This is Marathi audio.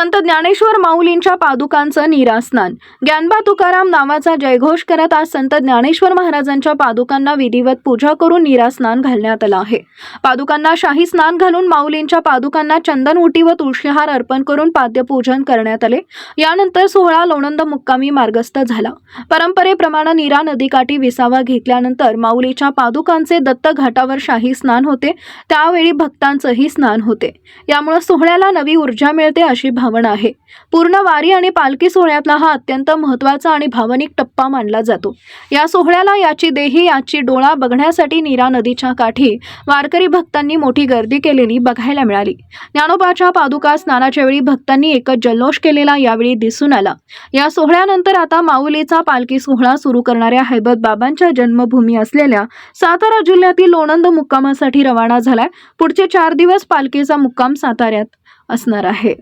संत ज्ञानेश्वर माऊलींच्या पादुकांचं निरास्नान. ज्ञानबा तुकाराम नावाचा जयघोष करत आज संत ज्ञानेश्वर महाराजांच्या पादुकांना विधिवत पूजा करून निरास्नान घालण्यात आलं आहे. पादुकांना शाही स्नान घालून माऊलींच्या पादुकांना चंदन उटी व तुळशीहार अर्पण करून पाद्यपूजन करण्यात आले. यानंतर सोहळा लोणंद मुक्कामी मार्गस्थ झाला. परंपरेप्रमाणे नीरा नदीकाठी विसावा घेतल्यानंतर माऊलीच्या पादुकांचे दत्त घाटावर शाही स्नान होते. त्यावेळी भक्तांचंही स्नान होते. यामुळे सोहळ्याला नवी ऊर्जा मिळते अशी भावना आहे. पूर्ण वारी आणि पालखी सोहळ्यातला हा अत्यंत महत्त्वाचा आणि भावनिक टप्पा मानला जातो. या सोहळ्याला याची देही याची डोळा बघण्यासाठी नीरा नदीच्या काठी वारकरी भक्तांनी मोठी गर्दी केलेली बघायला मिळाली. ज्ञानोबाच्या पादुका स्नानाच्या वेळी भक्तांनी एकच जल्लोष केलेला यावेळी दिसून आला. या सोहळ्यानंतर आता माऊलीचा पालखी सोहळा सुरू करणाऱ्या हैबत बाबांच्या जन्मभूमी असलेल्या सातारा जिल्ह्यातील लोणंद मुक्कामासाठी रवाना झालाय. पुढचे चार दिवस पालखीचा मुक्काम साताऱ्यात असणार आहे.